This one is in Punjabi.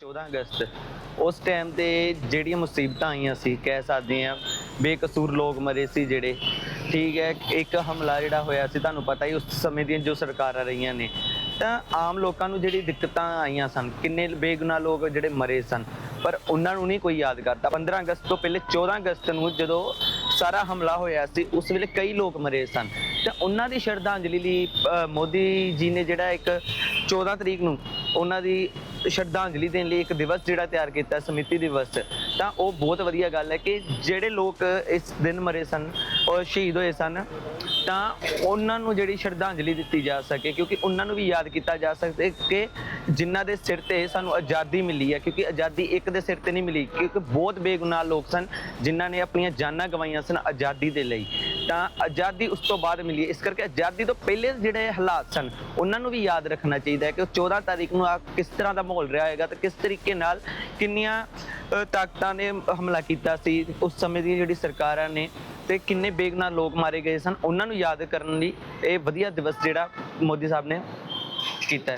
14 ਅਗਸਤ, ਉਸ ਟਾਈਮ ਤੇ ਜਿਹੜੀਆਂ ਮੁਸੀਬਤਾਂ ਆਈਆਂ ਸੀ, ਕਹਿ ਸਕਦੇ ਆ ਬੇਕਸੂਰ ਲੋਕ ਮਰੇ ਸੀ ਜਿਹੜੇ, ਠੀਕ ਹੈ, ਇੱਕ ਹਮਲਾ ਜਿਹੜਾ ਹੋਇਆ ਸੀ, ਤੁਹਾਨੂੰ ਪਤਾ ਹੀ ਉਸ ਸਮੇਂ ਦੀਆਂ ਜੋ ਸਰਕਾਰਾਂ ਰਹੀਆਂ ਨੇ, ਤਾਂ ਆਮ ਲੋਕਾਂ ਨੂੰ ਜਿਹੜੀ ਦਿੱਕਤਾਂ ਆਈਆਂ ਸਨ, ਕਿੰਨੇ ਬੇਗੁਨਾਹ ਲੋਕ ਜਿਹੜੇ ਮਰੇ ਸਨ, ਪਰ ਉਹਨਾਂ ਨੂੰ ਨਹੀਂ ਕੋਈ ਯਾਦ ਕਰਦਾ। 15 ਅਗਸਤ ਤੋਂ ਪਹਿਲੇ 14 ਅਗਸਤ ਨੂੰ ਜਦੋਂ ਸਾਰਾ ਹਮਲਾ ਹੋਇਆ ਸੀ, ਉਸ ਵੇਲੇ ਕਈ ਲੋਕ ਮਰੇ ਸਨ। ਤੇ ਉਹਨਾਂ ਦੀ ਸ਼ਰਧਾਂਜਲੀ ਲਈ ਮੋਦੀ ਜੀ ਨੇ ਜਿਹੜਾ ਇੱਕ 14 ਤਰੀਕ ਨੂੰ ਉਹਨਾਂ ਦੀ ਸ਼ਰਧਾਂਜਲੀ ਦੇਣ ਲਈ ਇੱਕ ਦਿਵਸ ਜਿਹੜਾ ਤਿਆਰ ਕੀਤਾ, ਸਮਿਤੀ ਦਿਵਸ। ਤਾਂ ਉਹ ਬਹੁਤ ਵਧੀਆ ਗੱਲ ਹੈ ਕਿ ਜਿਹੜੇ ਲੋਕ ਇਸ ਦਿਨ ਮਰੇ ਸਨ ਔਰ ਸ਼ਹੀਦ ਹੋਏ ਸਨ, ਤਾਂ ਉਹਨਾਂ ਨੂੰ ਜਿਹੜੀ ਸ਼ਰਧਾਂਜਲੀ ਦਿੱਤੀ ਜਾ ਸਕੇ, ਕਿਉਂਕਿ ਉਹਨਾਂ ਨੂੰ ਵੀ ਯਾਦ ਕੀਤਾ ਜਾ ਸਕੇ ਕਿ ਜਿਨ੍ਹਾਂ ਦੇ ਸਿਰ ਤੇ ਸਾਨੂੰ ਆਜ਼ਾਦੀ ਮਿਲੀ ਹੈ, ਕਿਉਂਕਿ ਆਜ਼ਾਦੀ ਇੱਕ ਦੇ ਸਿਰ ਤੇ ਨਹੀਂ ਮਿਲੀ, ਕਿਉਂਕਿ ਬਹੁਤ ਬੇਗੁਨਾਹ ਲੋਕ ਸਨ ਜਿਨ੍ਹਾਂ ਨੇ ਆਪਣੀਆਂ ਜਾਨਾਂ ਗਵਾਈਆਂ ਸਨ ਆਜ਼ਾਦੀ ਦੇ ਲਈ। ਤਾਂ ਆਜ਼ਾਦੀ ਉਸ ਤੋਂ ਬਾਅਦ ਮਿਲੀ ਹੈ। ਇਸ ਕਰਕੇ ਆਜ਼ਾਦੀ ਤੋਂ ਪਹਿਲੇ ਜਿਹੜੇ ਹਾਲਾਤ ਸਨ, ਉਹਨਾਂ ਨੂੰ ਵੀ ਯਾਦ ਰੱਖਣਾ ਚਾਹੀਦਾ ਹੈ ਕਿ ਉਹ 14 ਤਾਰੀਖ ਨੂੰ ਆ ਕਿਸ ਤਰ੍ਹਾਂ ਦਾ ਮਾਹੌਲ ਰਿਹਾ ਹੋਏਗਾ ਤੇ ਕਿਸ ਤਰੀਕੇ ਨਾਲ ਕਿੰਨੀਆਂ ਤਾਕਤਾਂ ਨੇ ਹਮਲਾ ਕੀਤਾ ਸੀ, ਉਸ ਸਮੇਂ ਦੀ ਜਿਹੜੀ ਸਰਕਾਰਾਂ ਨੇ ਤੇ ਕਿੰਨੇ ਬੇਗਨਾ ਲੋਕ ਮਾਰੇ ਗਏ ਸਨ, ਉਹਨਾਂ ਨੂੰ ਯਾਦ ਕਰਨ ਲਈ ਇਹ ਵਧੀਆ ਦਿਵਸ ਜਿਹੜਾ ਮੋਦੀ ਸਾਹਿਬ ਨੇ ਕੀਤਾ ਹੈ